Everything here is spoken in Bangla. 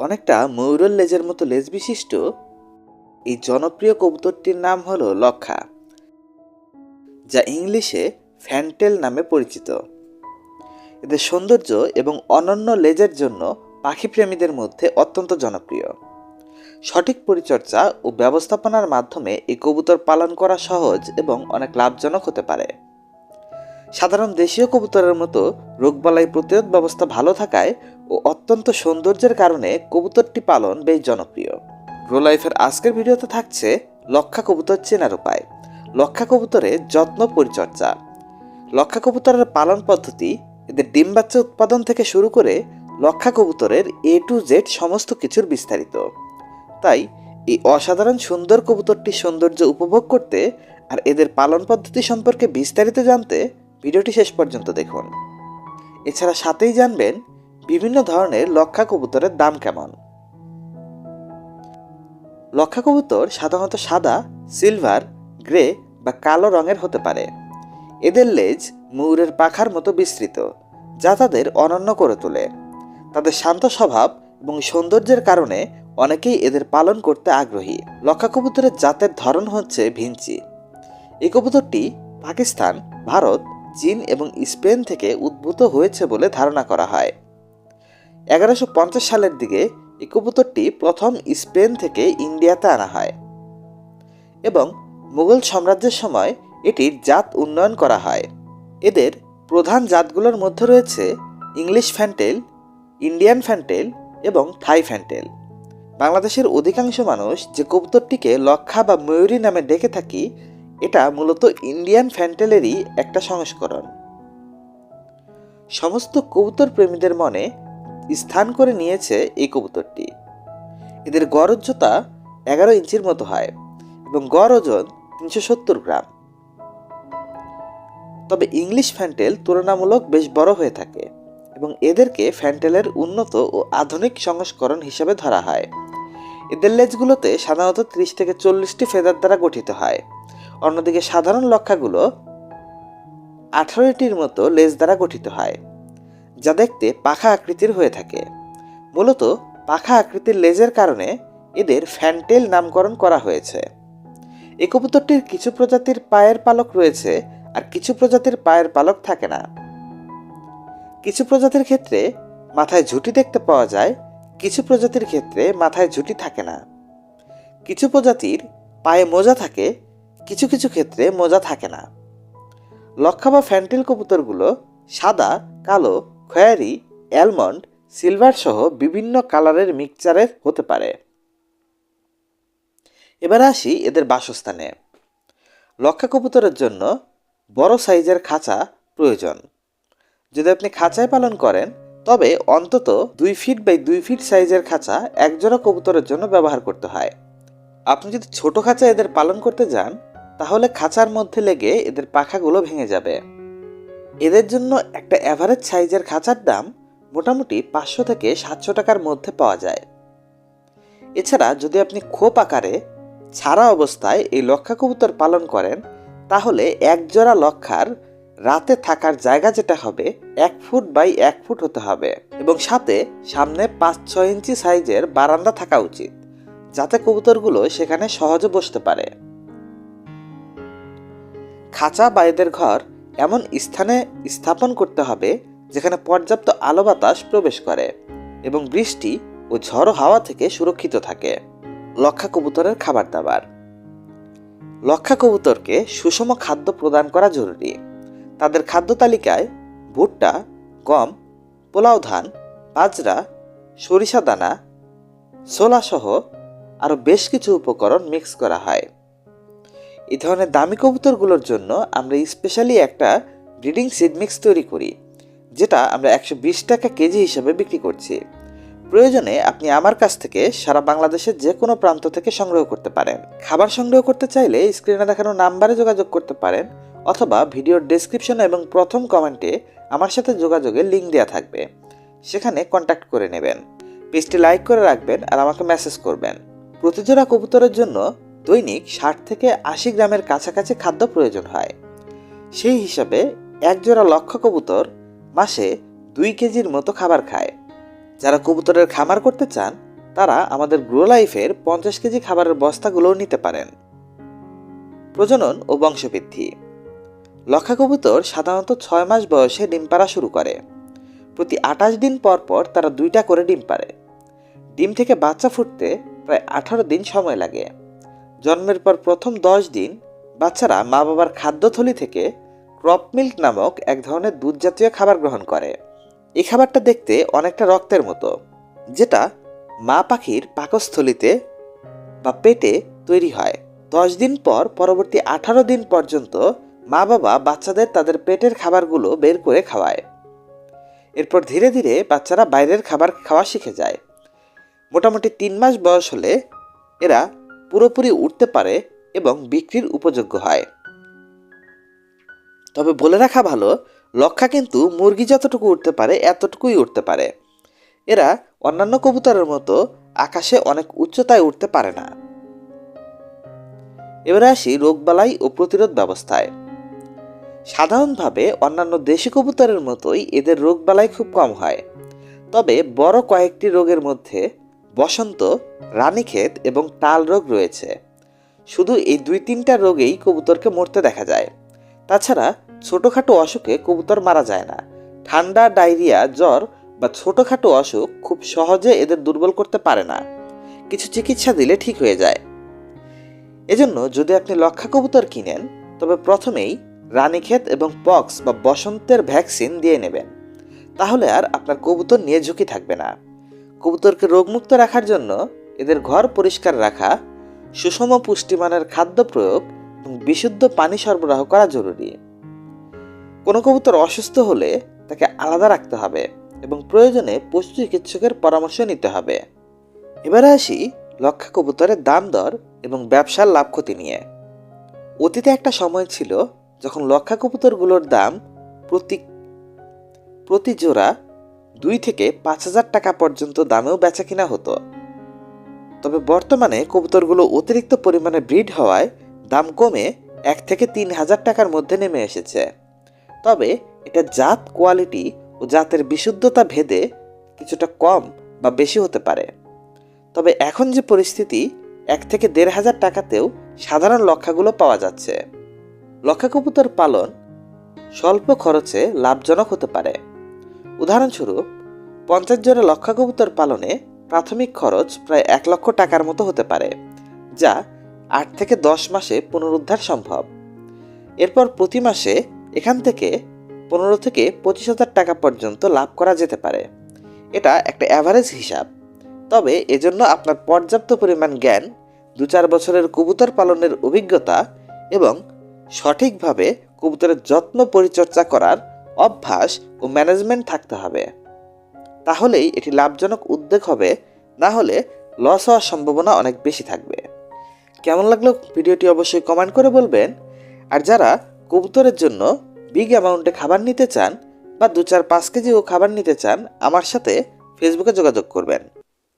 অনেকটা ময়ূরের লেজের মতো লেজ বিশিষ্ট। এই জনপ্রিয় কবুতরটির নাম হল লক্ষা, যা ইংলিশে ফ্যান্টেল নামে পরিচিত। এদের সৌন্দর্য এবং অনন্য লেজের জন্য পাখিপ্রেমীদের মধ্যে অত্যন্ত জনপ্রিয়। সঠিক পরিচর্যা ও ব্যবস্থাপনার মাধ্যমে এই কবুতর পালন করা সহজ এবং অনেক লাভজনক হতে পারে। সাধারণ দেশীয় কবুতরের মতো রোগবালাই প্রতিরোধ ব্যবস্থা ভালো থাকায় ও অত্যন্ত সৌন্দর্যের কারণে কবুতরটি পালন বেশ জনপ্রিয়। গ্রো লাইফের আজকের ভিডিওতে থাকছে লক্ষা কবুতর চেনার উপায়, লক্ষা কবুতরের যত্ন পরিচর্যা। লক্ষা কবুতরের পালন পদ্ধতি, এদের ডিম বাচ্চা উৎপাদন থেকে শুরু করে লক্ষা কবুতরের এ টু জেড সমস্ত কিছুর বিস্তারিত। তাই এই অসাধারণ সুন্দর কবুতরটির সৌন্দর্য উপভোগ করতে আর এদের পালন পদ্ধতি সম্পর্কে বিস্তারিত জানতে ভিডিওটি শেষ পর্যন্ত দেখুন। এছাড়া সাথেই জানবেন বিভিন্ন ধরনের লক্ষা কবুতরের দাম কেমন? লক্ষা কবুতর সাধারণত সাদা, সিলভার, গ্রে বা কালো রঙের হতে পারে। এদের লেজ ময়ূরের পাখার মতো বিস্তৃত, যা তাদের অনন্য করে তোলে। তাদের শান্ত স্বভাব এবং সৌন্দর্যের কারণে অনেকেই এদের পালন করতে আগ্রহী। লক্ষা কবুতরের জাতের ধরন হচ্ছে ভিঞ্চি। এই কবুতরটি পাকিস্তান, ভারত, চীন এবং স্পেন থেকে উদ্ভূত হয়েছে বলে ধারণা করা হয়। এগারোশো সালের দিকে এই কবুতরটি প্রথম স্পেন থেকে ইন্ডিয়াতে আনা হয় এবং মুঘল সাম্রাজ্যের সময় এটির জাত উন্নয়ন করা হয়। এদের প্রধান জাতগুলোর মধ্যে রয়েছে ইংলিশ ফ্যান্টেল, ইন্ডিয়ান ফ্যান্টেল এবং থাই ফ্যান্টেল। বাংলাদেশের অধিকাংশ মানুষ যে কবুতরটিকে লক্ষা বা ময়ূরী নামে ডেকে থাকি, এটা মূলত ইন্ডিয়ান ফ্যান্টেলেরই একটা সংস্করণ। সমস্ত কবুতর প্রেমীদের মনে স্থান করে নিয়েছে এই কবুতরটি। এদের গড় উচ্চতা এগারো ইঞ্চির মতো হয় এবং গড় ওজন তিনশো সত্তর গ্রাম। তবে ইংলিশ ফ্যান্টেল তুলনামূলক বেশ বড় হয়ে থাকে এবং এদেরকে ফ্যান্টেলের উন্নত ও আধুনিক সংস্করণ হিসেবে ধরা হয়। এদের লেজগুলোতে সাধারণত ত্রিশ থেকে চল্লিশটি ফেদার দ্বারা গঠিত হয়। অন্যদিকে সাধারণ লক্ষাগুলো আঠারোটির মতো লেজ দ্বারা গঠিত হয়। যা দেখতে পাখা আকৃতির হয়ে থাকে। মূলত পাখা আকৃতির লেজের কারণে এদের ফ্যান্টেল নামকরণ করা হয়েছে। এই কবুতরটির কিছু প্রজাতির পায়ের পালক রয়েছে আর কিছু প্রজাতির পায়ের পালক থাকে না। কিছু প্রজাতির ক্ষেত্রে মাথায় ঝুঁটি দেখতে পাওয়া যায়, কিছু প্রজাতির ক্ষেত্রে মাথায় ঝুঁটি থাকে না। কিছু প্রজাতির পায়ে মোজা থাকে, কিছু কিছু ক্ষেত্রে মোজা থাকে না। লক্ষা বা ফ্যান্টেল কবুতরগুলো সাদা, কালো খয়েরি, অ্যালমন্ড, সিলভার সহ বিভিন্ন কালারের মিক্সচারের হতে পারে। এবার আসি এদের বাসস্থানে। লক্ষা কবুতরের জন্য বড় সাইজের খাঁচা প্রয়োজন। যদি আপনি খাঁচায় পালন করেন, তবে অন্তত দুই ফিট বাই দুই ফিট সাইজের খাঁচা একজোড়া কবুতরের জন্য ব্যবহার করতে হয়। আপনি যদি ছোট খাঁচা এদের পালন করতে যান, তাহলে খাঁচার মধ্যে লেগে এদের পাখাগুলো ভেঙে যাবে। এদের জন্য একটা অ্যাভারেজ সাইজের খাঁচার দাম মোটামুটি পাঁচশো থেকে সাতশো টাকার মধ্যে পাওয়া যায়। এছাড়া যদি আপনি খোপ আকারে ছাড়া অবস্থায় এই লক্ষা কবুতর পালন করেন, তাহলে এক জোড়া লক্ষার রাতে থাকার জায়গা যেটা হবে, এক ফুট বাই এক ফুট হতে হবে এবং সাথে সামনে পাঁচ ছয় ইঞ্চি সাইজের বারান্দা থাকা উচিত, যাতে কবুতরগুলো সেখানে সহজে বসতে পারে। খাঁচা বা এদের ঘর এমন স্থানে স্থাপন করতে হবে যেখানে পর্যাপ্ত আলো বাতাস প্রবেশ করে এবং বৃষ্টি ও ঝড়ো হাওয়া থেকে সুরক্ষিত থাকে। লক্ষা কবুতরের খাবার দাবার। লক্ষা কবুতরকে সুষম খাদ্য প্রদান করা জরুরি। তাদের খাদ্য তালিকায় ভুট্টা, গম, পোলাও ধান, বাজরা, সরিষা দানা, ছোলা সহ আরও বেশ কিছু উপকরণ মিক্স করা হয়। এই ধরনের দামি কবুতরগুলোর জন্য আমরা স্পেশালি একটা ব্রিডিং সিড মিক্স তৈরি করি, যেটা আমরা একশো বিশ টাকা কেজি হিসেবে বিক্রি করছি। প্রয়োজনে আপনি আমার কাছ থেকে সারা বাংলাদেশের যে কোনো প্রান্ত থেকে সংগ্রহ করতে পারেন। খাবার সংগ্রহ করতে চাইলে স্ক্রিনে দেখানো নাম্বারে যোগাযোগ করতে পারেন, অথবা ভিডিওর ডেসক্রিপশন এবং প্রথম কমেন্টে আমার সাথে যোগাযোগের লিঙ্ক দেওয়া থাকবে। সেখানে কন্ট্যাক্ট করে নেবেন। পেজটি লাইক করে রাখবেন আর আমাকে মেসেজ করবেন। প্রতিজোড়া কবুতরের জন্য দৈনিক ষাট থেকে আশি গ্রামের কাছাকাছি খাদ্য প্রয়োজন হয়। সেই হিসাবে এক জোড়া লক্ষ কবুতর মাসে দুই কেজির মতো খাবার খায়। যারা কবুতরের খামার করতে চান, তারা আমাদের গ্রো লাইফের পঞ্চাশ কেজি খাবারের বস্তাগুলোও নিতে পারেন। প্রজনন ও বংশবৃদ্ধি। লক্ষা কবুতর সাধারণত ছয় মাস বয়সে ডিম পাড়া শুরু করে। প্রতি আঠাশ দিন পর পর তারা দুইটা করে ডিম পারে ডিম থেকে বাচ্চা ফুটতে প্রায় আঠারো দিন সময় লাগে। জন্মের পর প্রথম দশ দিন বাচ্চারা মা বাবার খাদ্যথলি থেকে ক্রপ মিল্ক নামক এক ধরনের দুধ জাতীয় খাবার গ্রহণ করে। এই খাবারটা দেখতে অনেকটা রক্তের মতো, যেটা মা পাখির পাকস্থলিতে বা পেটে তৈরি হয়। দশ দিন পর পরবর্তী আঠারো দিন পর্যন্ত মা বাবা বাচ্চাদের তাদের পেটের খাবারগুলো বের করে খাওয়ায়। এরপর ধীরে ধীরে বাচ্চারা বাইরের খাবার খাওয়া শিখে যায়। মোটামুটি তিন মাস বয়স হলে এরা পুরোপুরি উঠতে পারে এবং বিক্রির উপযোগ্য হয়। তবে বলে রাখা ভালো, লক্ষা কিন্তু মুরগি যতটুকু উঠতে পারে, এতটুকুই উঠতে পারে। এরা অন্যান্য কবুতরের মতো আকাশে অনেক উচ্চতায় উঠতে পারে না। এবারে আসি রোগবালাই ও প্রতিরোধ ব্যবস্থায়। সাধারণভাবে অন্যান্য দেশি কবুতরের মতোই এদের রোগবালাই খুব কম হয়। তবে বড় কয়েকটি রোগের মধ্যে বসন্ত, রানীক্ষেত এবং তাল রোগ রয়েছে। শুধু এই দুই তিনটা রোগেই কবুতরকে মরতে দেখা যায়। তাছাড়া ছোটোখাটো অসুখে কবুতর মারা যায় না। ঠান্ডা, ডায়রিয়া, জ্বর বা ছোটোখাটো অসুখ খুব সহজে এদের দুর্বল করতে পারে না। কিছু চিকিৎসা দিলে ঠিক হয়ে যায়। এজন্য যদি আপনি লক্ষা কবুতর কিনেন, তবে প্রথমেই রানীক্ষেত এবং পক্স বা বসন্তের ভ্যাকসিন দিয়ে নেবেন। তাহলে আর আপনার কবুতর নিয়ে ঝুঁকি থাকবে না। কবুতরকে রোগমুক্ত রাখার জন্য এদের ঘর পরিষ্কার রাখা, সুষম পুষ্টিমানের খাদ্য প্রয়োগ এবং বিশুদ্ধ পানি সরবরাহ করা জরুরি। কোনো কবুতর অসুস্থ হলে তাকে আলাদা রাখতে হবে এবং প্রয়োজনে পশু চিকিৎসকের পরামর্শ নিতে হবে। এবারে আসি লক্ষা কবুতরের দাম দর এবং ব্যবসার লাভ ক্ষতি নিয়ে। অতীতে একটা সময় ছিল যখন লক্ষা কবুতরগুলোর দাম প্রতি প্রতি জোড়া দুই থেকে পাঁচ হাজার টাকা পর্যন্ত দামেও বেচা কিনা হতো। তবে বর্তমানে কবুতরগুলো অতিরিক্ত পরিমাণে ব্রিড হওয়ায় দাম কমে এক থেকে তিন হাজার টাকার মধ্যে নেমে এসেছে। তবে এটা জাত, কোয়ালিটি ও জাতের বিশুদ্ধতা ভেদে কিছুটা কম বা বেশি হতে পারে। তবে এখন যে পরিস্থিতি, এক থেকে দেড় হাজার টাকাতেও সাধারণ লক্ষাগুলো পাওয়া যাচ্ছে। লক্ষা কবুতর পালন স্বল্প খরচে লাভজনক হতে পারে। উদাহরণস্বরূপ, পঞ্চাশ জোড়া লক্ষা কবুতর পালনে প্রাথমিক খরচ প্রায় এক লক্ষ টাকার মতো হতে পারে, যা আট থেকে দশ মাসে পুনরুদ্ধার সম্ভব। এরপর প্রতি মাসে এখান থেকে পনেরো থেকে পঁচিশ হাজার টাকা পর্যন্ত লাভ করা যেতে পারে। এটা একটা অ্যাভারেজ হিসাব। তবে এজন্য আপনার পর্যাপ্ত পরিমাণ জ্ঞান দু চার বছরের কবুতর পালনের অভিজ্ঞতা এবং সঠিকভাবে কবুতরের যত্ন পরিচর্যা করার অভ্যাস ও ম্যানেজমেন্ট থাকতে হবে। তাহলেই এটি লাভজনক উদ্যোগ হবে, না হলে লস হওয়ার সম্ভাবনা অনেক বেশি থাকবে। কেমন লাগল ভিডিওটি অবশ্যই কমেন্ট করে বলবেন। আর যারা কবুতরের জন্য বিগ অ্যামাউন্টে খাবার নিতে চান বা দু চার পাঁচ কেজিও খাবার নিতে চান, আমার সাথে ফেসবুকে যোগাযোগ করবেন।